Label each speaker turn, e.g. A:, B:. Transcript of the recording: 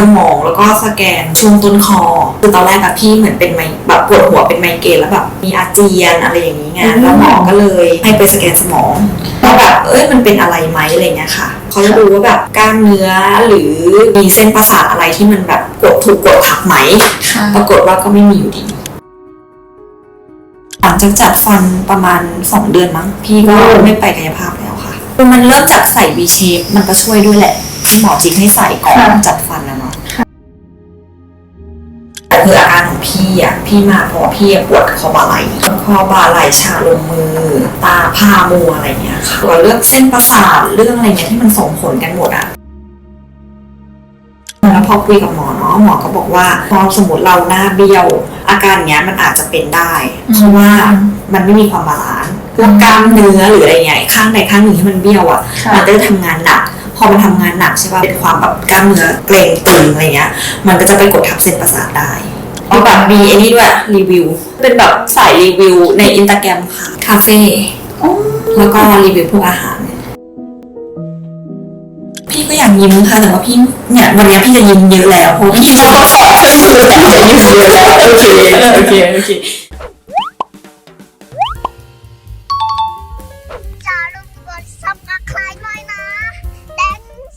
A: สมองแล้วก็สแกนช่วงต้นคอคือตอนแรกแบบพี่เหมือนเป็นไมแบบปวดหัวเป็นไมเกรนแล้วแบบมีอาเจียนอะไรอย่างนี้ไงแล้วหมอก็เลยให้ไปสแกนสมองว่าแบบเอ้ยมันเป็นอะไรไหมอะไรเงี้ยค่ะเขาจะดูว่าแบบกล้ามเนื้อหรือมีเส้นประสาทอะไรที่มันแบบกดถูกกดทับไหม
B: ค่ะ
A: ปรากฏว่าก็ไม่มีอยู่ดีหลังจากจัดฟันประมาณสองเดือนมั้งพี่ก็ไม่ไปกายภาพแล้วค่ะคือมันเริ่มจากใส่ V shape มันก็ช่วยด้วยแหละที่หมอจิกให้ใส่ก่อน
B: ค่ะ
A: จัดฟันนะเนาะแต่ คืออาการของพี่อะพี่มาเพราะว่าพี่ปวดคอบ่าไหล่คอบ่าไหล่ชาลงมือ ตาพามัวอะไรเงี้ยค่ะตัวเรื่องเส้นประสาทเรื่องอะไรเงี้ยที่มันส่งผลกันหมดอะแล้วพอคุยกับหมอเนาะหมอก็บอกว่าพอสมมติเราหน้าเบี้ยว อาการเนี้ยมันอาจจะเป็นได้เพราะว่ามันไม่มีความบาลานซ์พวกกล้ามเนื้อหรืออะไรเงี้ยข้างใดข้างหนึ่งที่มันเบี้ยวอะ
B: ค่ะ
A: มันก็จะทำงานหนักพอมันทำงานหนักใช่ป่ะเป็นความแบบกล้ามเนื้อเกร็งตึงอะไรเงี้ย มันก็จะไปกดทับเส้นประสาทได้ แล้วแบบมีไอ้นี่ด้วยรีวิว เป็นแบบสายรีวิวในอินสตาแกรมค่ะ คาเฟ่แล้วก็รีวิวพวกอาหาร พี่ก็อยากยิ้มค่ะ แต่ว่าพี่เนี่ยวันนี้พี่จะยิ้มเยอะแล้วเพราะว่าพี่จะต้องสอบคือแต่จะยิ้มเยอะแล้วโอเค
B: โอเคโอเค